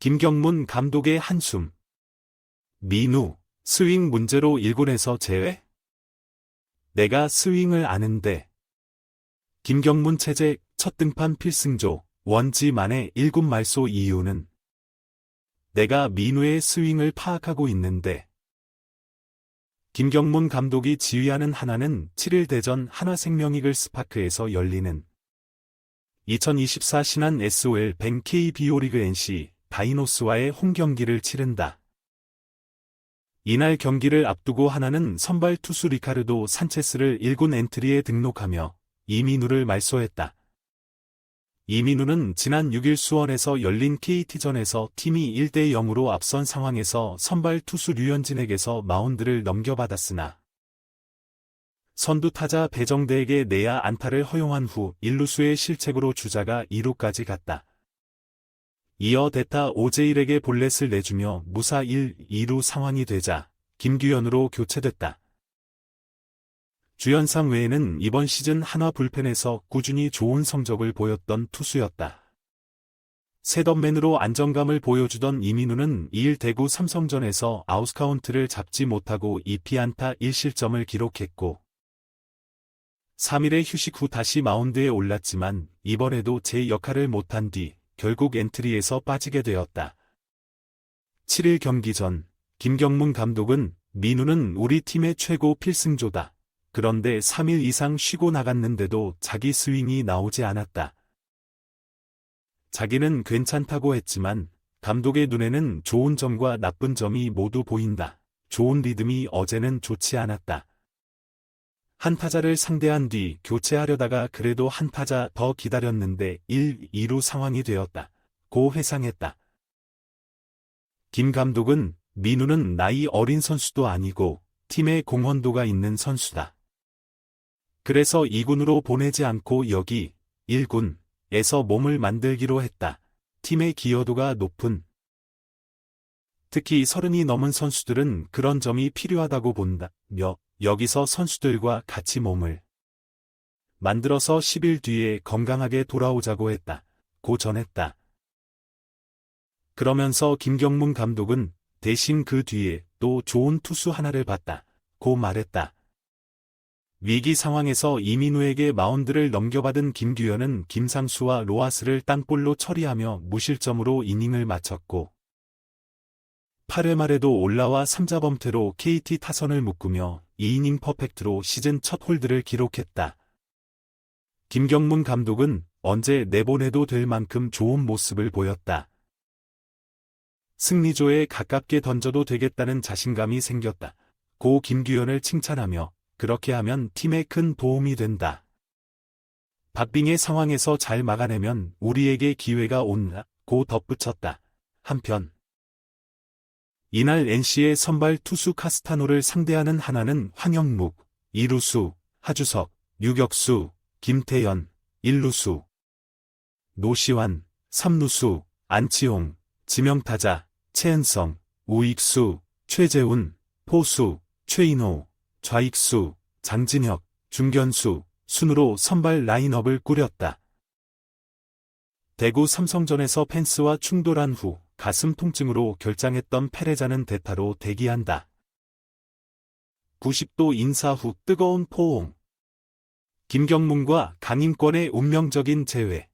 김경문 감독의 한숨. 민우, 스윙 문제로 1군에서 제외? 내가 스윙을 아는데. 김경문 체제 첫 등판 필승조, 원지만의 1군 말소 이유는 내가 민우의 스윙을 파악하고 있는데. 김경문 감독이 지휘하는 하나는 7일 대전 하나생명이글 스파크에서 열리는 2024 신한 SOL 뱅 KBO 리그 NC 다이노스와의 홈 경기를 치른다. 이날 경기를 앞두고 하나는 선발 투수 리카르도 산체스를 1군 엔트리에 등록하며 이민우를 말소했다. 이민우는 지난 6일 수원에서 열린 KT전에서 팀이 1대 0으로 앞선 상황에서 선발 투수 류현진에게서 마운드를 넘겨받았으나 선두 타자 배정대에게 내야 안타를 허용한 후 1루수의 실책으로 주자가 2루까지 갔다. 이어 대타 오제일에게 볼넷을 내주며 무사 1, 2루 상황이 되자 김규현으로 교체됐다. 주연상 외에는 이번 시즌 한화 불펜에서 꾸준히 좋은 성적을 보였던 투수였다. 셋업맨으로 안정감을 보여주던 이민우는 2일 대구 삼성전에서 아웃카운트를 잡지 못하고 2피안타 1실점을 기록했고 3일의 휴식 후 다시 마운드에 올랐지만 이번에도 제 역할을 못한 뒤 결국 엔트리에서 빠지게 되었다. 7일 경기 전 김경문 감독은 민우는 우리 팀의 최고 필승조다. 그런데 3일 이상 쉬고 나갔는데도 자기 스윙이 나오지 않았다. 자기는 괜찮다고 했지만 감독의 눈에는 좋은 점과 나쁜 점이 모두 보인다. 좋은 리듬이 어제는 좋지 않았다. 한 타자를 상대한 뒤 교체하려다가 그래도 한 타자 더 기다렸는데 1, 2루 상황이 되었다. 고 회상했다. 김 감독은 민우는 나이 어린 선수도 아니고 팀의 공헌도가 있는 선수다. 그래서 2군으로 보내지 않고 여기 1군에서 몸을 만들기로 했다. 팀의 기여도가 높은 특히 서른이 넘은 선수들은 그런 점이 필요하다고 본다며 여기서 선수들과 같이 몸을 만들어서 10일 뒤에 건강하게 돌아오자고 했다. 고 전했다. 그러면서 김경문 감독은 대신 그 뒤에 또 좋은 투수 하나를 봤다. 고 말했다. 위기 상황에서 이민우에게 마운드를 넘겨받은 김규현은 김상수와 로하스를 땅볼로 처리하며 무실점으로 이닝을 마쳤고 8회 말에도 올라와 3자 범퇴로 KT 타선을 묶으며 2이닝 퍼펙트로 시즌 첫 홀드를 기록했다. 김경문 감독은 언제 내보내도 될 만큼 좋은 모습을 보였다. 승리조에 가깝게 던져도 되겠다는 자신감이 생겼다. 고 김규현을 칭찬하며 그렇게 하면 팀에 큰 도움이 된다. 박빙의 상황에서 잘 막아내면 우리에게 기회가 온다. 고 덧붙였다. 한편 이날 NC의 선발 투수 카스타노를 상대하는 하나는 황영묵, 이루수, 하주석, 유격수, 김태연, 일루수, 노시환, 삼루수, 안치홍, 지명타자, 최은성, 우익수, 최재훈, 포수, 최인호, 좌익수, 장진혁, 중견수, 순으로 선발 라인업을 꾸렸다. 대구 삼성전에서 펜스와 충돌한 후 가슴 통증으로 결장했던 페레자는 대타로 대기한다. 90도 인사 후 뜨거운 포옹. 김경문과 강인권의 운명적인 재회.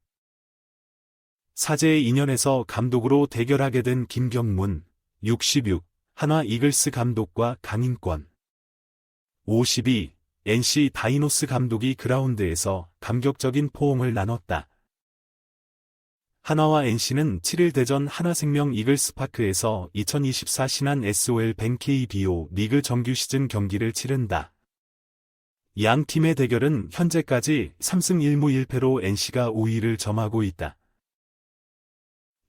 사제의 인연에서 감독으로 대결하게 된 김경문, 66, 한화 이글스 감독과 강인권. 52. NC 다이노스 감독이 그라운드에서 감격적인 포옹을 나눴다. 하나와 NC는 7일 대전 하나생명 이글스파크에서 2024 신한 SOL 뱅 KBO 리그 정규 시즌 경기를 치른다. 양 팀의 대결은 현재까지 3승 1무 1패로 NC가 우위를 점하고 있다.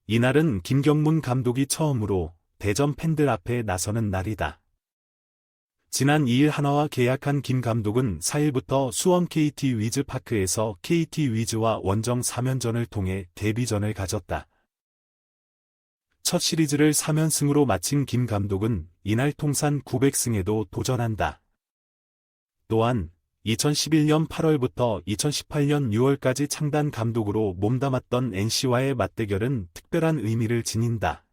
이날은 김경문 감독이 처음으로 대전 팬들 앞에 나서는 날이다. 지난 2일 한화와 계약한 김 감독은 4일부터 수원 KT 위즈파크에서 KT 위즈와 원정 3연전을 통해 데뷔전을 가졌다. 첫 시리즈를 3연승으로 마친 김 감독은 이날 통산 900승에도 도전한다. 또한 2011년 8월부터 2018년 6월까지 창단 감독으로 몸담았던 NC와의 맞대결은 특별한 의미를 지닌다.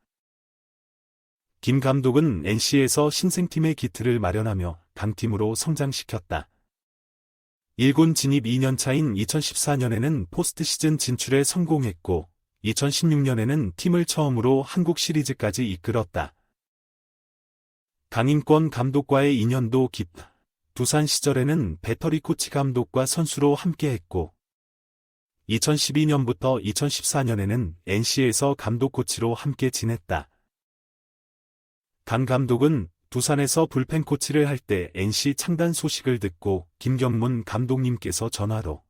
김 감독은 NC에서 신생팀의 기틀을 마련하며 강팀으로 성장시켰다. 1군 진입 2년 차인 2014년에는 포스트 시즌 진출에 성공했고 2016년에는 팀을 처음으로 한국 시리즈까지 이끌었다. 강인권 감독과의 인연도 깊다. 두산 시절에는 배터리 코치 감독과 선수로 함께했고 2012년부터 2014년에는 NC에서 감독 코치로 함께 지냈다. 강 감독은 두산에서 불펜 코치를 할 때 NC 창단 소식을 듣고 김경문 감독님께서 전화로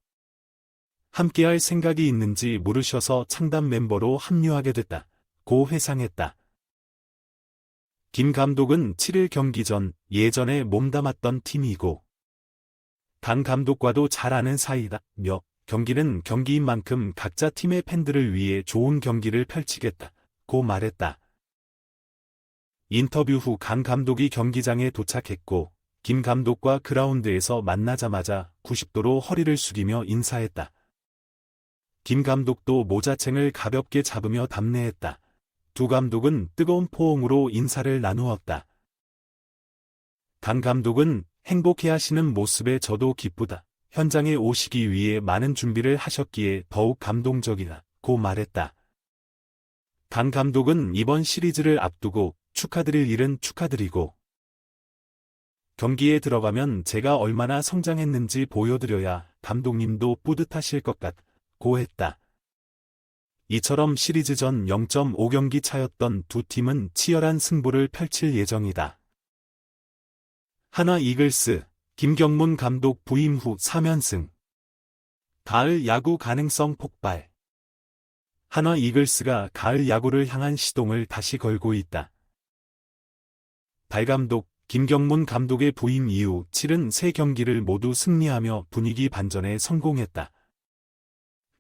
함께할 생각이 있는지 물으셔서 창단 멤버로 합류하게 됐다. 고 회상했다. 김 감독은 7일 경기 전 예전에 몸담았던 팀이고 강 감독과도 잘 아는 사이다. 며 경기는 경기인 만큼 각자 팀의 팬들을 위해 좋은 경기를 펼치겠다. 고 말했다. 인터뷰 후 강 감독이 경기장에 도착했고 김 감독과 그라운드에서 만나자마자 90도로 허리를 숙이며 인사했다. 김 감독도 모자챙을 가볍게 잡으며 답례했다. 두 감독은 뜨거운 포옹으로 인사를 나누었다. 강 감독은 행복해 하시는 모습에 저도 기쁘다. 현장에 오시기 위해 많은 준비를 하셨기에 더욱 감동적이다. 고 말했다. 강 감독은 이번 시리즈를 앞두고 축하드릴 일은 축하드리고 경기에 들어가면 제가 얼마나 성장했는지 보여드려야 감독님도 뿌듯하실 것 같고 했다. 이처럼 시리즈 전 0.5경기 차였던 두 팀은 치열한 승부를 펼칠 예정이다. 하나 이글스, 김경문 감독 부임 후 3연승. 가을 야구 가능성 폭발. 한화 이글스가 가을 야구를 향한 시동을 다시 걸고 있다. 달 감독, 김경문 감독의 부임 이후 7은 3경기를 모두 승리하며 분위기 반전에 성공했다.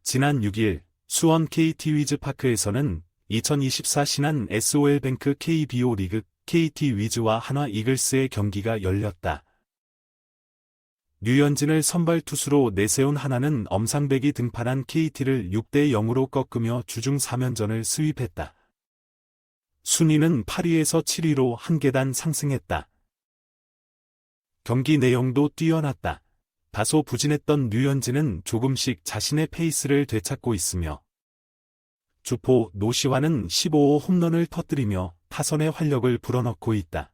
지난 6일 수원 KT 위즈파크에서는 2024 신한 SOL뱅크 KBO 리그 KT 위즈와 한화 이글스의 경기가 열렸다. 류현진을 선발 투수로 내세운 하나는 엄상백이 등판한 KT를 6대 0으로 꺾으며 주중 3연전을 수입했다. 순위는 8위에서 7위로 한 계단 상승했다. 경기 내용도 뛰어났다. 다소 부진했던 류현진은 조금씩 자신의 페이스를 되찾고 있으며 주포 노시와는 15호 홈런을 터뜨리며 타선의 활력을 불어넣고 있다.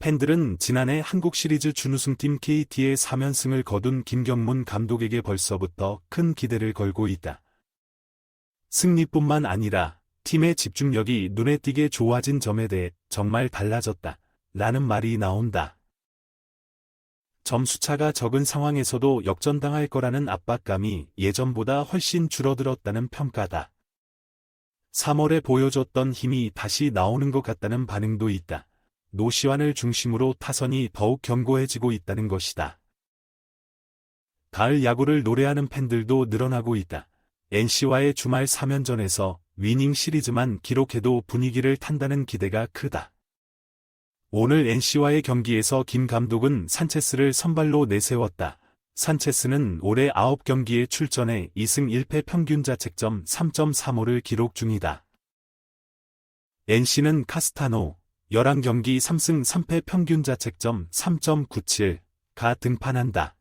팬들은 지난해 한국 시리즈 준우승팀 KT의 3연승을 거둔 김경문 감독에게 벌써부터 큰 기대를 걸고 있다. 승리뿐만 아니라 팀의 집중력이 눈에 띄게 좋아진 점에 대해 정말 달라졌다. 라는 말이 나온다. 점수차가 적은 상황에서도 역전당할 거라는 압박감이 예전보다 훨씬 줄어들었다는 평가다. 3월에 보여줬던 힘이 다시 나오는 것 같다는 반응도 있다. 노시환을 중심으로 타선이 더욱 견고해지고 있다는 것이다. 가을 야구를 노래하는 팬들도 늘어나고 있다. NC와의 주말 3연전에서 위닝 시리즈만 기록해도 분위기를 탄다는 기대가 크다. 오늘 NC와의 경기에서 김 감독은 산체스를 선발로 내세웠다. 산체스는 올해 9경기에 출전해 2승 1패 평균 자책점 3.35를 기록 중이다. NC는 카스타노 11경기 3승 3패 평균 자책점 3.97가 등판한다.